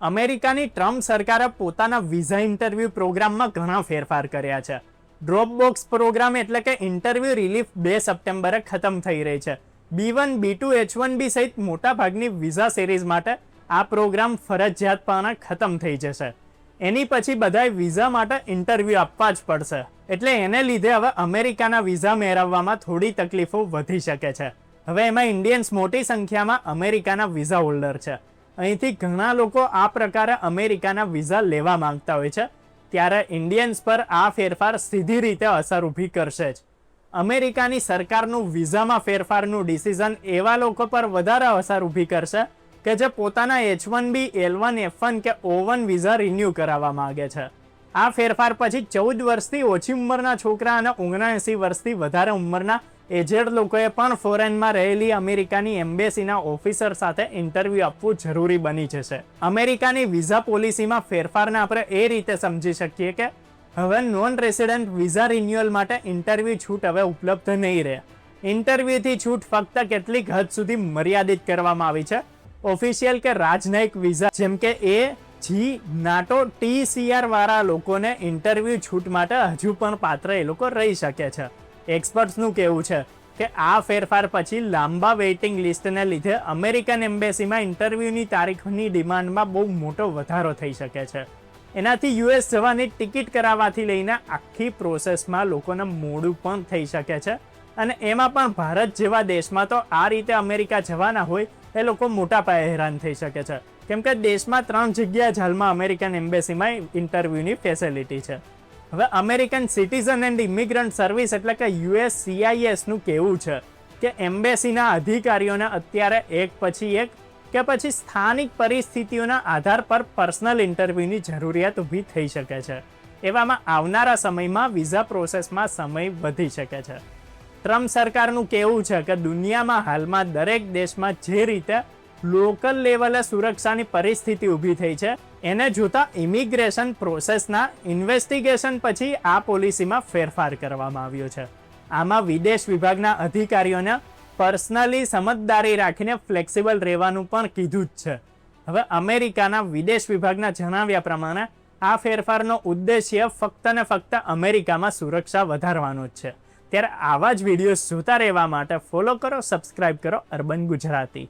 અમેરિકાની ટ્રમ્પ સરકારે પોતાના વિઝા ઇન્ટરવ્યૂ પ્રોગ્રામમાં ઘણા ફેરફાર કર્યા છે. ડ્રોપ બોક્સ પ્રોગ્રામ એટલે કે ઇન્ટરવ્યૂ રિલીફ બે સપ્ટેમ્બરે ખતમ થઈ રહી છે. B one B two H one B સહિત મોટાભાગની વિઝા સિરીઝ માટે આ પ્રોગ્રામ ફરજિયાતપણે ખતમ થઈ જશે. એની પછી બધાએ વિઝા માટે ઇન્ટરવ્યૂ આપવા જ પડશે. એટલે એને લીધે હવે અમેરિકાના વિઝા મેળવવામાં થોડી તકલીફો વધી શકે છે. હવે એમાં ઇન્ડિયન્સ મોટી સંખ્યામાં અમેરિકાના વિઝા હોલ્ડર છે. અહીંથી ઘણા લોકો આ પ્રકારે અમેરિકાના વિઝા લેવા માંગતા હોય છે, ત્યારે ઇન્ડિયન્સ પર આ ફેરફાર સીધી રીતે અસર ઊભી કરશે જ. અમેરિકાની સરકારનું વિઝામાં ફેરફારનું ડિસિઝન એવા લોકો પર વધારે અસર ઊભી કરશે કે જે પોતાના H one B, L one, F one કે ઓ વન વિઝા રિન્યૂ કરાવવા માગે છે. આ ફેરફાર પછી ચૌદ વર્ષથી ઓછી ઉંમરના છોકરા અને ઓગણએંસી વર્ષથી વધારે ઉંમરના એજેડ લોકોએ પણ ફોરેનમાં રહેલી અમેરિકાની એમ્બેસીના ઓફિસર સાથે ઇન્ટરવ્યૂ આપવું જરૂરી બની જશે. અમેરિકાની વિઝા પોલિસીમાં ફેરફારને આપણે એ રીતે સમજી શકીએ કે હવે નોન રેસિડન્ટ વિઝા રિન્યુઅલ માટે ઇન્ટરવ્યૂ છૂટ હવે ઉપલબ્ધ નહીં રહે. ઇન્ટરવ્યૂથી છૂટ ફક્ત કેટલીક હદ સુધી મર્યાદિત કરવામાં આવી છે. ઓફિશિયલ કે રાજનયિક વિઝા, જેમ કે A, G, NATO, T CR વાળા લોકોને ઇન્ટરવ્યૂ છૂટ માટે હજુ પણ પાત્ર એ લોકો રહી શકે છે. એક્સપર્ટ્સનું કહેવું છે કે આ ફેરફાર પછી લાંબા વેઇટિંગ લિસ્ટને લીધે અમેરિકન એમ્બેસીમાં ઇન્ટરવ્યૂની તારીખની ડિમાન્ડમાં બહુ મોટો વધારો થઈ શકે છે. એનાથી યુએસ જવાની ટિકિટ કરાવવાથી લઈને આખી પ્રોસેસમાં લોકોને મોડું પણ થઈ શકે છે અને એમાં પણ ભારત જેવા દેશમાં તો આ રીતે અમેરિકા જવાના હોય એ લોકો મોટા પાયે હેરાન થઈ શકે છે. કેમ કે દેશમાં ત્રણ જગ્યા જ હાલમાં અમેરિકન એમ્બેસીમાં ઇન્ટરવ્યૂની ફેસિલિટી છે. હવે American citizen and immigrant service એટલે કે યુએસ સીઆઈએસનું કહેવું છે કે એમ્બેસીના અધિકારીઓને અત્યારે એક પછી એક કે પછી સ્થાનિક પરિસ્થિતિઓના આધાર પર પર્સનલ ઇન્ટરવ્યૂની જરૂરિયાત ઊભી થઈ શકે છે. એવામાં આવનારા સમયમાં વિઝા પ્રોસેસમાં સમય વધી શકે છે. ટ્રમ્પ સરકારનું કહેવું છે કે દુનિયામાં હાલમાં દરેક દેશમાં જે રીતે લોકલ લેવલે સુરક્ષાની પરિસ્થિતિ ઊભી થઈ છે એને જોતા ઇમિગ્રેશન પ્રોસેસના ઇન્વેસ્ટિગેશન પછી આ પોલિસીમાં ફેરફાર કરવામાં આવ્યો છે. આમાં વિદેશ વિભાગના અધિકારીઓને પર્સનલી સમજદારી રાખીને ફ્લેક્સિબલ રહેવાનું પણ કીધું જ છે. હવે અમેરિકાના વિદેશ વિભાગના જણાવ્યા પ્રમાણે આ ફેરફારનો ઉદ્દેશ્ય ફક્ત ને ફક્ત અમેરિકામાં સુરક્ષા વધારવાનો જ છે. ત્યારે આવા જ વીડિયો જોતા રહેવા માટે ફોલો કરો, સબસ્ક્રાઇબ કરો અર્બન ગુજરાતી.